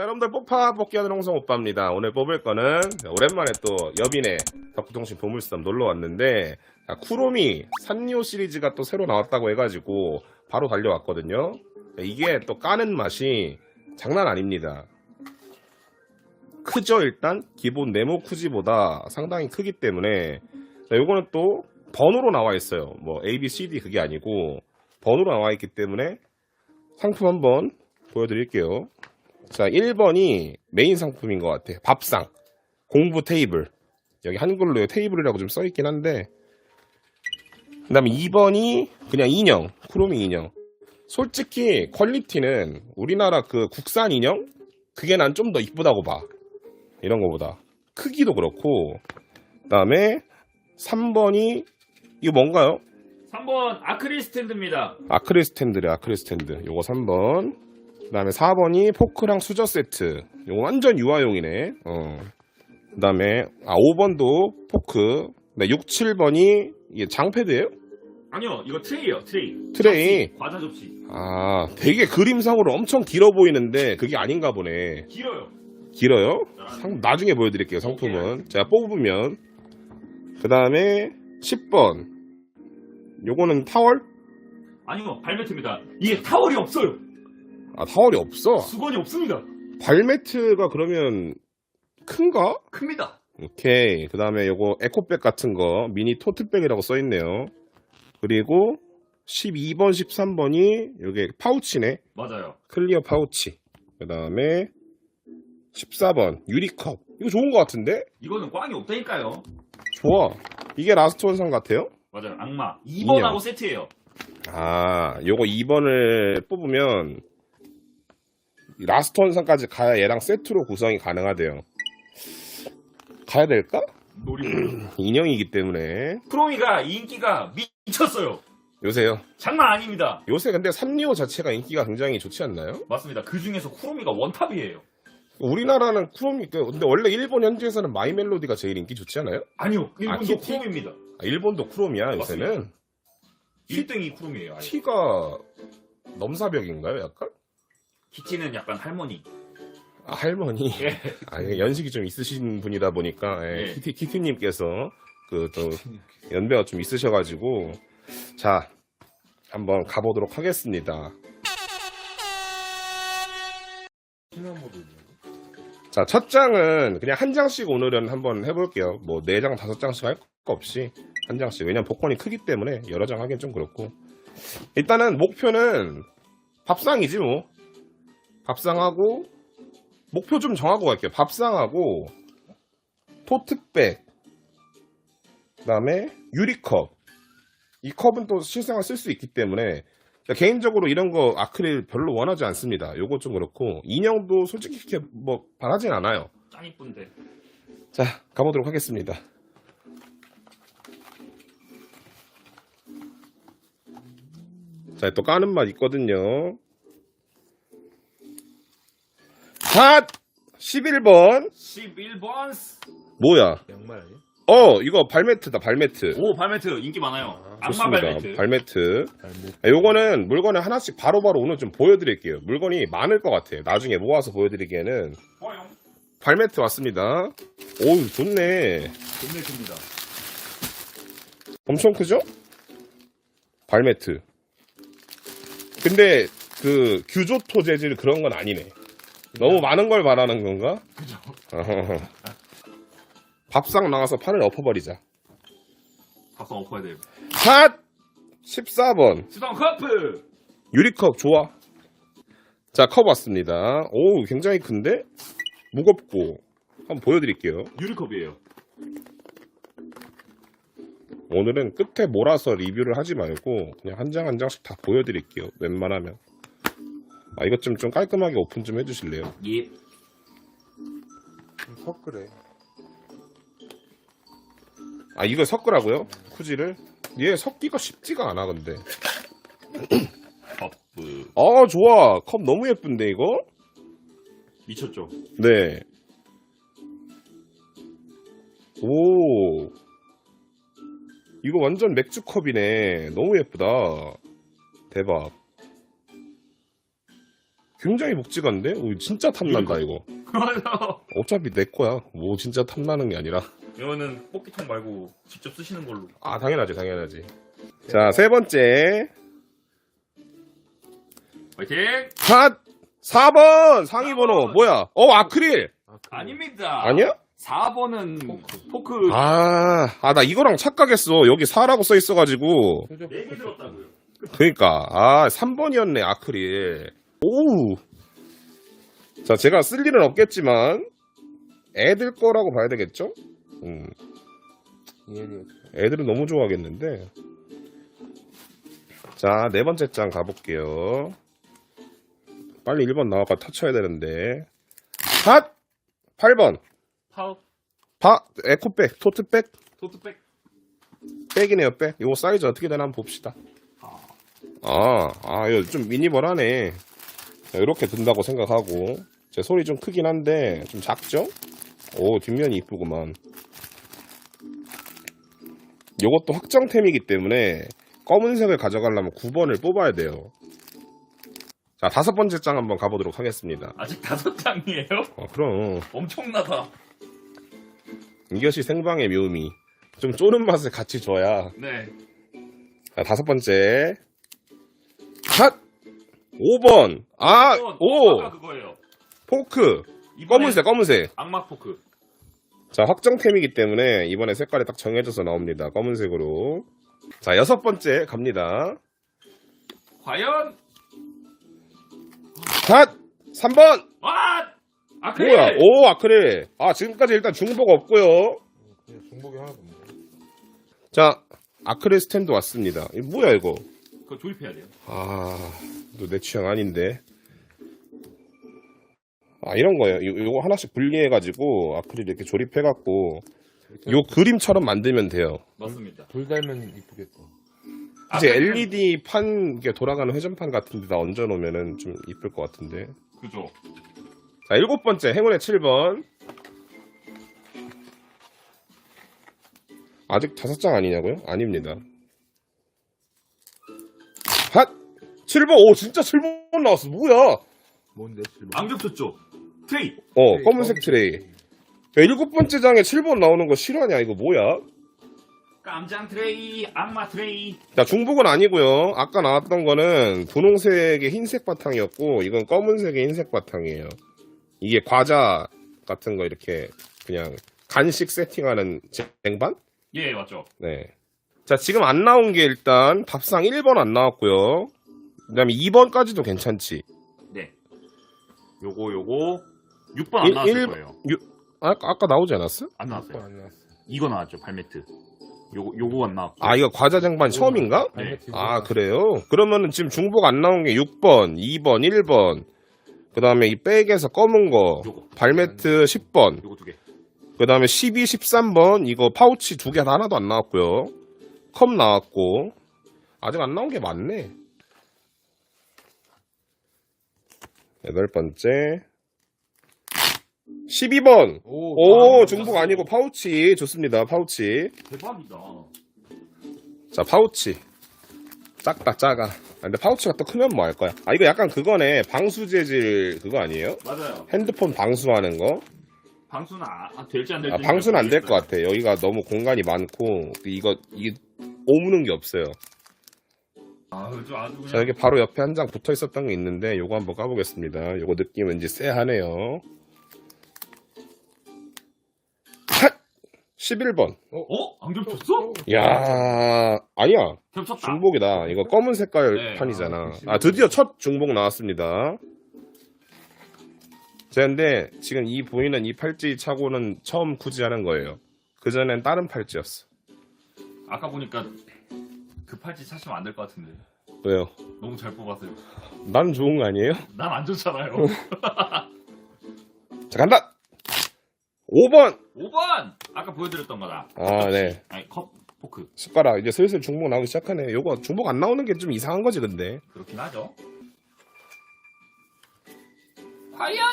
자, 여러분들 뽑파 뽑기하는 홍성 오빠입니다. 오늘 뽑을 거는 오랜만에 또 여빈의 덕후통신 보물섬 놀러 왔는데 자, 쿠로미 산리오 시리즈가 또 새로 나왔다고 해가지고 바로 달려왔거든요. 자, 이게 또 까는 맛이 장난 아닙니다. 크죠 일단 기본 네모 쿠지보다 상당히 크기 때문에 자, 요거는 또 번호로 나와 있어요. 뭐 A, B, C, D 그게 아니고 번호로 나와 있기 때문에 상품 한번 보여드릴게요. 자, 1번이 메인 상품인 것 같아. 밥상. 공부 테이블. 여기 한글로 테이블이라고 좀 써있긴 한데. 그 다음에 2번이 그냥 인형. 쿠로미 인형. 솔직히 퀄리티는 우리나라 그 국산 인형? 그게 난 좀 더 이쁘다고 봐. 이런 거보다. 크기도 그렇고. 그 다음에 3번이 이거 뭔가요? 3번 아크릴 스탠드입니다. 아크릴 스탠드래, 아크릴 스탠드. 요거 3번. 그 다음에 4번이 포크랑 수저 세트. 요거 완전 유아용이네. 어. 그 다음에, 아, 5번도 포크. 네, 6, 7번이, 이게 장패드예요 아니요, 이거 트레이요, 트레이. 트레이. 접시, 과자 접시. 아, 되게 그림상으로 엄청 길어 보이는데, 그게 아닌가 보네. 길어요. 길어요? 상- 나중에 보여드릴게요, 상품은. 제가 뽑으면. 그 다음에, 10번. 요거는 타월? 아니요, 발매트입니다. 이게 타월이 없어요. 아, 타월이 없어. 수건이 없습니다. 발매트가 그러면, 큰가? 큽니다. 오케이. 그 다음에 요거 에코백 같은 거 미니 토트백이라고 써있네요. 그리고 12번, 13번이 요게 파우치네. 맞아요. 클리어 파우치. 그 다음에 14번 유리컵. 이거 좋은 것 같은데? 이거는 꽝이 없다니까요. 좋아. 이게 라스트 원상 같아요? 맞아요, 악마. 2번하고 인형. 세트예요. 아, 요거 2번을 뽑으면 라스트 원상까지 가야 얘랑 세트로 구성이 가능하대요. 가야 될까? 놀이. 인형이기 때문에. 크로미가 인기가 미쳤어요. 요새요. 장난 아닙니다. 요새 근데 산리오 자체가 인기가 굉장히 좋지 않나요? 맞습니다. 그 중에서 크로미가 원탑이에요. 우리나라는 쿠로미, 그- 근데 원래 일본 현지에서는 마이 멜로디가 제일 인기 좋지 않아요? 아니요, 일본도 키티? 크로미입니다. 아, 일본도 쿠로미야, 요새는. 1등이 크로미예요. 아예. 키가 넘사벽인가요, 약간? 키티는 약간 할머니. 아, 할머니. 예. 아, 이게 연식이 좀 있으신 분이다 보니까, 예, 예. 키티, 키티님께서, 그, 또, 연배가 좀 있으셔가지고, 자, 한번 가보도록 하겠습니다. 자, 첫 장은 그냥 한 장씩 오늘은 한번 해볼게요. 뭐, 네 장, 다섯 장씩 할 거 없이 한 장씩. 왜냐면 복권이 크기 때문에 여러 장 하기엔 좀 그렇고. 일단은 목표는 밥상이지 뭐. 밥상하고, 목표 좀 정하고 갈게요. 밥상하고, 토트백, 그 다음에 유리컵. 이 컵은 또 실생활 쓸 수 있기 때문에 그러니까 개인적으로 이런 거 아크릴 별로 원하지 않습니다. 요거 좀 그렇고 인형도 솔직히 그렇게 뭐 바라진 않아요. 짱 이쁜데. 자 가보도록 하겠습니다. 자 또 까는 맛 있거든요. 핫 11번 11번. 뭐야? 양말 아니야? 어 이거 발매트다 발매트. 오, 발매트 인기 많아요. 악마 좋습니다. 발매트. 발매트. 발목 아, 요거는 물건을 하나씩 바로바로 오늘 좀 보여드릴게요. 물건이 많을 것 같아요. 나중에 모아서 보여드리기에는 좋아요. 발매트 왔습니다. 오우 좋네. 끝내줍니다. 엄청 크죠? 발매트. 근데 그 규조토 재질 그런 건 아니네. 너무 많은 걸 말하는 건가? 그죠. 밥상 나가서 판을 엎어버리자. 각성 엎어야 돼요. 핫! 14번. 수동 커프! 유리컵 좋아. 자, 컵 왔습니다. 오, 굉장히 큰데? 무겁고. 한번 보여드릴게요. 유리컵이에요. 오늘은 끝에 몰아서 리뷰를 하지 말고 그냥 한 장 한 장씩 다 보여드릴게요. 웬만하면. 아, 이것 좀, 좀 깔끔하게 오픈 좀 해주실래요? 예. 좀 섞으래. 아, 이걸 섞으라고요? 쿠지를? 얘 섞기가 쉽지가 않아, 근데. 커프. 아, 좋아. 컵 너무 예쁜데, 이거? 미쳤죠? 네. 오. 이거 완전 맥주 컵이네. 너무 예쁘다. 대박. 굉장히 묵직한데? 오, 진짜 탐난다, 이거. 맞아. 어차피 내 거야. 뭐 진짜 탐나는 게 아니라. 이거는 뽑기통 말고 직접 쓰시는 걸로. 아, 당연하지, 당연하지. 자, 세 번째. 화이팅! 핫! 4번! 상위 번호. 뭐야? 어, 아크릴! 아닙니다. 아니야? 4번은 포크. 아, 아, 나 이거랑 착각했어. 여기 4라고 써 있어가지고. 4개 들었다고요. 그니까, 아, 3번이었네, 아크릴. 오우. 자, 제가 쓸 일은 없겠지만, 애들 거라고 봐야 되겠죠? 음. 애들은 너무 좋아하겠는데. 자, 네 번째 장 가볼게요. 빨리 1번 나와가 터쳐야 되는데. 핫! 8번. 파워, 바, 에코백, 토트백, 토트백. 백이네요, 백. 이거 사이즈 어떻게 되나 한번 봅시다. 아, 아, 아, 이거 좀 미니멀하네. 이렇게 든다고 생각하고. 제 소리 좀 크긴 한데, 좀 작죠? 오, 뒷면이 이쁘구만. 요것도 확정템이기 때문에, 검은색을 가져가려면 9번을 뽑아야 돼요. 자, 다섯 번째 장 한번 가보도록 하겠습니다. 아직 다섯 장이에요? 어, 그럼. 엄청나다. 이것이 생방의 묘미. 좀 쪼는 맛을 같이 줘야. 네. 자, 다섯 번째. 핫! 5번. 아, 이건 오! 아까 그거예요. 포크. 검은색, 검은색. 악마 포크. 자, 확정템이기 때문에 이번에 색깔이 딱 정해져서 나옵니다. 검은색으로. 자, 여섯 번째 갑니다. 과연 핫! 3번! 와! 아크릴! 뭐야? 오, 아크릴. 아, 지금까지 일단 중복 없고요 그냥 중복이 하나도 없네. 자, 아크릴 스탠드 왔습니다. 이 뭐야, 이거? 그거 조립해야 돼요. 아, 또 내 취향 아닌데. 아, 이런 거예요. 요, 요거 하나씩 분리해 가지고, 아크릴 이렇게 조립해 갖고, 요 그림처럼 만들면 돼요. 맞습니다. 돌 달면 이쁘겠다. 이제 LED 판, 이게 돌아가는 회전판 같은 데다 얹어 놓으면은 좀 이쁠 것 같은데. 그죠. 자, 일곱 번째, 행운의 7번. 아직 다섯 장 아니냐고요? 아닙니다. 핫! 7번! 오, 진짜 7번 나왔어. 뭐야? 뭔데 실버? 안 겹쳤죠? 트레이! 어, 검은색 트레이. 야, 일곱 번째 장에 7번 나오는 거 실화냐? 이거 뭐야? 깜장 트레이, 악마 트레이. 자, 중복은 아니고요. 아까 나왔던 거는 분홍색의 흰색 바탕이었고, 이건 검은색의 흰색 바탕이에요. 이게 과자 같은 거 이렇게 그냥 간식 세팅하는 쟁반? 예, 맞죠. 네. 자, 지금 안 나온 게 일단 밥상 1번 안 나왔고요. 그 다음에 2번까지도 괜찮지. 네. 요거, 요거. 6번 안 일- 나왔을 일- 거예요. 아, 아까 나오지 않았어? 안 나왔어요. 안 나왔어. 이거 나왔죠, 발매트. 요거, 요거 안 나왔고. 아, 이거 과자 쟁반 처음인가? 네. 아, 그래요? 그러면은 지금 중복 안 나온 게 6번, 2번, 1번. 그 다음에 이 백에서 검은 거. 요거. 발매트 10번. 요거 두 개. 그 다음에 12, 13번. 이거 파우치 두 개 하나도 안 나왔고요. 컵 나왔고. 아직 안 나온 게 많네. 여덟 번째. 12번. 오, 중복 아니고 파우치. 좋습니다. 파우치. 대박이다. 자, 파우치. 작다, 작아. 아, 근데 파우치가 또 크면 뭐 할 거야? 아, 이거 약간 그거네. 방수 재질 그거 아니에요? 맞아요. 핸드폰 방수하는 거? 방수는 아, 아, 될지 안 될지. 아, 방수는 안 될 것 같아. 여기가 너무 공간이 많고, 이거, 이게 오무는 게 없어요. 아. 자, 여기 바로 옆에 한 장 붙어 있었던 게 있는데, 요거 한번 까보겠습니다. 요거 느낌 왠지 쎄하네요. 핫! 11번. 어? 안 겹쳤어? 야 아니야. 겹쳤다. 중복이다. 이거 검은 색깔 네. 판이잖아. 아, 드디어 첫 중복 나왔습니다. 자, 근데 지금 이 보이는 이 팔찌 차고는 처음 구지하는 거예요. 그전엔 다른 팔찌였어. 아까 보니까 그 팔찌 사시면 안 될 것 같은데. 왜요? 너무 잘 뽑았어요. 난 좋은 거 아니에요? 난 안 좋잖아요. 자, 간다! 5번! 5번! 아까 보여드렸던 거다. 아, 네. 아니, 컵, 포크. 숟가락. 이제 슬슬 중복 나오기 시작하네. 요거 중복 안 나오는 게 좀 이상한 거지, 근데. 그렇긴 하죠. 과연?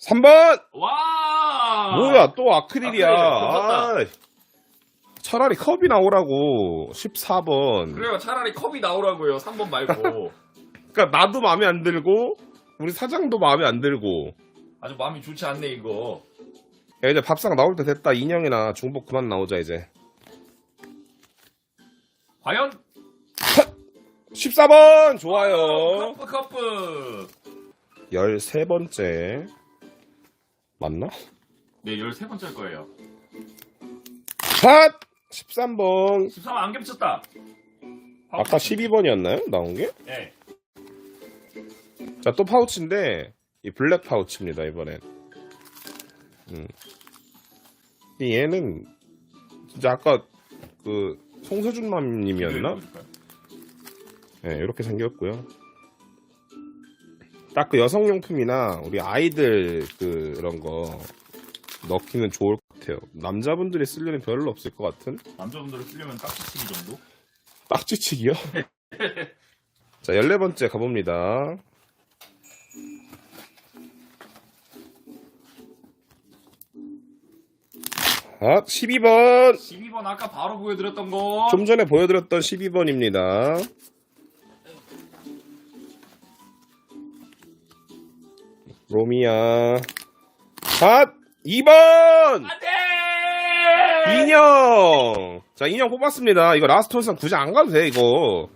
3번! 와! 뭐야, 또 아크릴이야. 아크릴. 아, 차라리 컵이 나오라고 14번. 그래요. 차라리 컵이 나오라고요. 3번 말고. 그러니까 나도 마음에 안 들고 우리 사장도 마음에 안 들고. 아주 마음이 좋지 않네 이거. 야 이제 밥상 나올 때 됐다. 인형이나 중복 그만 나오자 이제. 과연 14번 좋아요. 커프 커프. 13번째. 맞나? 네, 13번째일 거예요. 핫! 13번. 13번 안 겹쳤다. 아까 12번이었나요? 나온 게? 네. 자, 또 파우치인데, 이 블랙 파우치입니다, 이번엔. 음. 이 얘는, 진짜 아까, 그, 송서준 맘님이었나? 네, 이렇게 생겼고요. 딱 그 여성용품이나 우리 아이들 그, 그런 거 넣기는 좋을 것 같아요. 남자분들이 쓸 일은 별로 없을 것 같은? 남자분들을 쓰려면 딱지치기 정도? 딱지치기요? 자, 14번째 가봅니다. 아, 12번! 12번 아까 바로 보여드렸던 거. 좀 전에 보여드렸던 12번입니다. 로미야. 핫! 2번! 안돼! 인형! 자, 인형 뽑았습니다. 이거 라스트 원상 굳이 안 가도 돼, 이거.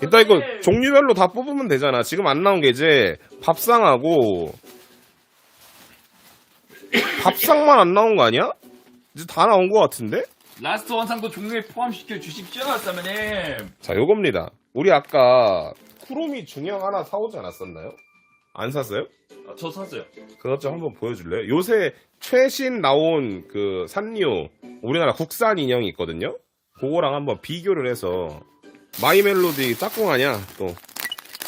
일단 이거 종류별로 다 뽑으면 되잖아. 지금 안 나온 게 이제 밥상하고 밥상만 안 나온 거 아니야? 이제 다 나온 거 같은데? 라스트 원상도 종류에 포함시켜 주십시오, 사모님. 자, 요겁니다. 우리 아까 쿠로미 중형 하나 사오지 않았었나요? 안 샀어요? 아, 저 샀어요. 그것 좀 한번 보여줄래요? 요새 최신 나온 그 산리오 우리나라 국산 인형이 있거든요. 그거랑 한번 비교를 해서 마이 멜로디 짝꿍 아냐 또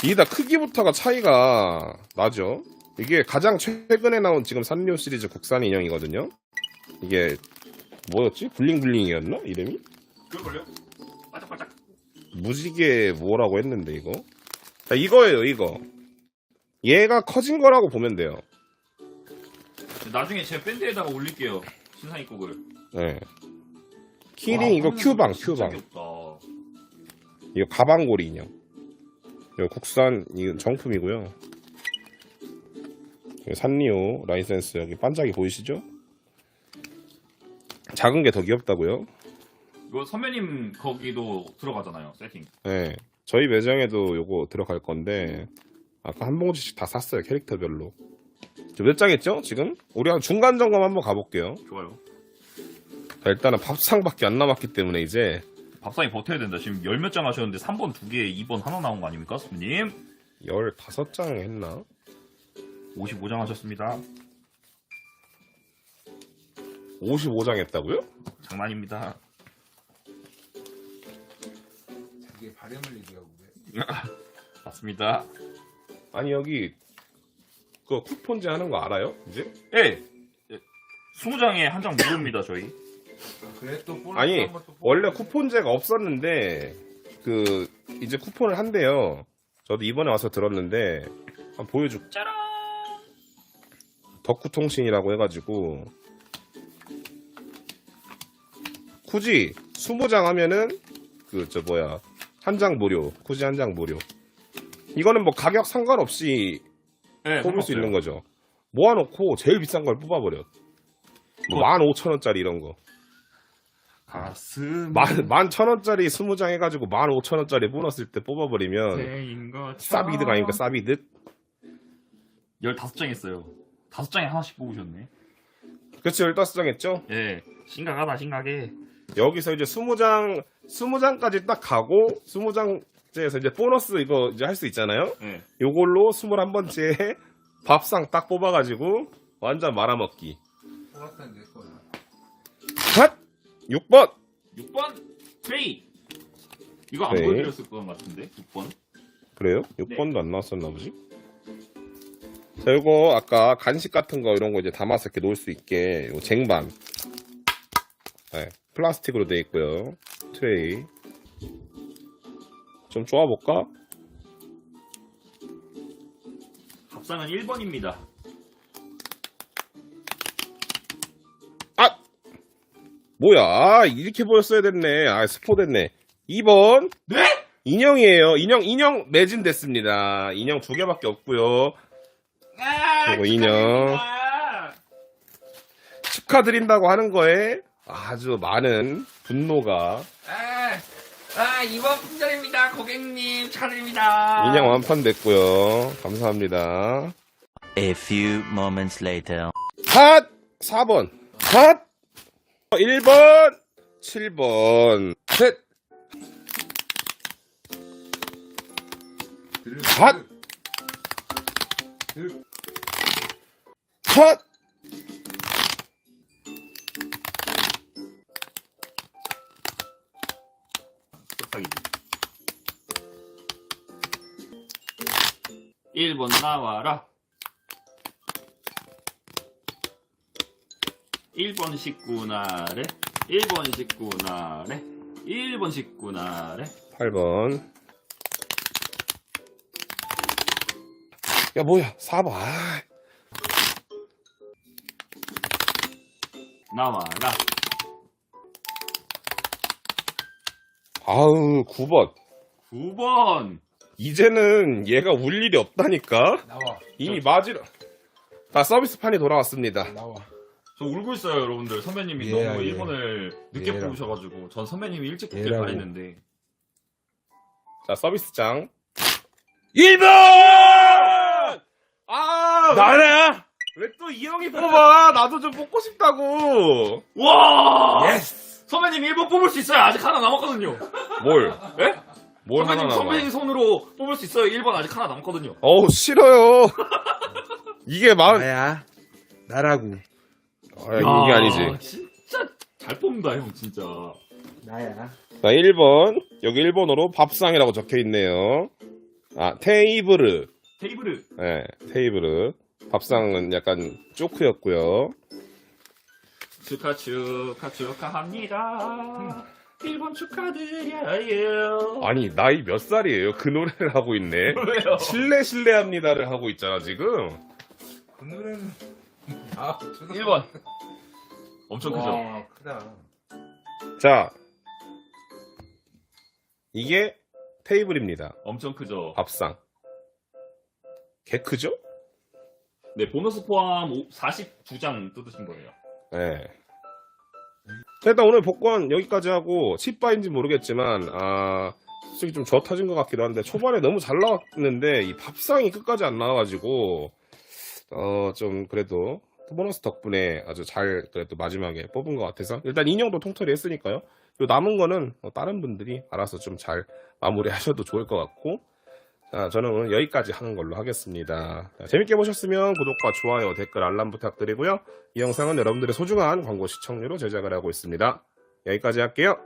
이게 다 크기부터가 차이가 나죠. 이게 가장 최근에 나온 지금 산리오 시리즈 국산 인형이거든요. 이게 뭐였지? 블링블링이었나 이름이? 그걸요? 반짝반짝. 무지개 뭐라고 했는데 이거? 자, 이거예요 이거. 얘가 커진 거라고 보면 돼요. 나중에 제 밴드에다가 올릴게요. 신상이 곡을. 네. 키링 이거 큐방 큐방. 이거 가방고리 인형 이거 국산 이거 정품이고요 이거 산리오 라이센스 여기 반짝이 보이시죠? 작은 게 더 귀엽다고요? 이거 선배님 거기도 들어가잖아요, 세팅. 네 저희 매장에도 요거 들어갈 건데 아까 한 봉지씩 다 샀어요 캐릭터별로 지금 몇 장 했죠 지금? 우리 한 중간 점검 한번 가볼게요 좋아요. 자, 일단은 밥상밖에 안 남았기 때문에 이제 밥상이 버텨야 된다. 지금 열 몇 장 하셨는데 3번 두 개, 2번 하나 나온 거 아닙니까, 선배님? 15장 했나? 55장 하셨습니다. 55장 했다고요? 장난입니다. 이게 바램을 얘기하고 그래. 맞습니다. 아니 여기 그 쿠폰제 하는 거 알아요? 이제? 예. 20장에 한 장 무료입니다, 저희. 그래 또 보너스 아니 또 원래. 쿠폰제가 없었는데 그 이제 쿠폰을 한대요. 저도 이번에 와서 들었는데 한번 보여줄 짜란! 덕후통신이라고 해가지고 굳이 20장 하면은 그 저 뭐야 한 장 무료 굳이 한 장 무료 이거는 뭐 가격 상관없이 네, 뽑을 수 상관없어요. 있는 거죠 모아놓고 제일 비싼 걸 뽑아버려 뭐 그거- 15,000원짜리 이런 거 가슴 만, 만 천원짜리 20장 해가지고 만 오천원짜리 보너스 때 뽑아버리면 인 것. 싸비득 아닙니까 싸비득? 15장 했어요. 5장에 하나씩 뽑으셨네. 그치 15장 했죠? 예. 심각하다, 심각해. 여기서 이제 20장 20장까지 딱 가고 20장 째에서 이제 보너스 이거 이제 할 수 있잖아요 예. 요걸로 21번째 밥상 딱 뽑아가지고 완전 말아먹기 뽑았다는 내 거야. 핫! 6번 6번 트레이. 이거 안 트레이. 보여드렸을 것 같은데 6번. 그래요? 6번도 안 나왔었나 보지? 자, 요거 아까 간식 같은 거 이런 거 이제 담아서 이렇게 놓을 수 있게 요 쟁반. 네, 플라스틱으로 돼 있고요. 트레이. 좀 쪼아볼까? 밥상은 1번입니다. 아! 뭐야, 아, 이렇게 보였어야 됐네. 아, 스포 됐네. 2번. 네? 인형이에요. 인형, 인형 매진됐습니다. 인형 두 개밖에 없고요. 아, 요거 인형. 축하드린다고 하는 거에 아주 많은 분노가 아, 아, 이번 품절입니다. 고객님, 차드립니다. 인형 완판 됐고요. 감사합니다. A few moments later. 핫! 4번. 핫! 1번. 7번. 셋. 들, 핫! 들, 핫! 1번 나와라. 1번 식구나래. 1번 식구나래. 1번 식구나래. 8번. 야, 뭐야. 4번. 아, 나와라. 아우, 9번. 9번. 이제는 얘가 울 일이 없다니까? 나와. 이미 맞으러. 다 서비스판이 돌아왔습니다. 나와. 저 울고 있어요, 여러분들. 선배님이 얘야, 너무 얘. 1번을 늦게 얘라. 뽑으셔가지고. 전 선배님이 일찍 뽑길 얘라고. 바랬는데. 자, 서비스장. 1번! 아! 나야! 왜 또 이 형이 뽑아? 나도 좀 뽑고 싶다고. 와! 예스! 선배님 1번 뽑을 수 있어요. 아직 하나 남았거든요. 뭘? 예? 뭘 하나 선배님, 남아? 선배님 손으로 뽑을 수 있어요. 1번 아직 하나 남았거든요. 어우, 싫어요. 이게 마음, 나야. 나라고. 아, 이게 아니지. 진짜 잘 뽑는다, 형, 진짜. 나야. 자, 1번. 여기 1번으로 밥상이라고 적혀 있네요. 아, 테이블르. 테이블을. 예, 테이블르. 밥상은 약간 쪼크였고요. 축하, 축하, 축하합니다. 1번 축하드려요. 아니, 나이 몇 살이에요? 그 노래를 하고 있네. 왜요? 실례 실례합니다를 하고 있잖아, 지금. 그 노래는. 아, 저거. 1번. 엄청 크죠? 와, 크다. 자. 이게 테이블입니다. 엄청 크죠? 밥상. 개 크죠? 네, 보너스 포함 42장 뜯으신 거예요. 네. 자, 일단 오늘 복권 여기까지 하고 칩바인지 모르겠지만 아 솔직히 좀저 터진 것 같기도 한데 초반에 너무 잘 나왔는데 이 밥상이 끝까지 안 나와가지고 어 좀 그래도 보너스 덕분에 아주 잘 그래도 마지막에 뽑은 것 같아서 일단 인형도 통털이 했으니까요. 요 남은 거는 뭐 다른 분들이 알아서 좀 잘 마무리하셔도 좋을 것 같고 자, 저는 오늘 여기까지 하는 걸로 하겠습니다. 자, 재밌게 보셨으면 구독과 좋아요, 댓글, 알람 부탁드리고요. 이 영상은 여러분들의 소중한 광고 시청료로 제작을 하고 있습니다. 여기까지 할게요.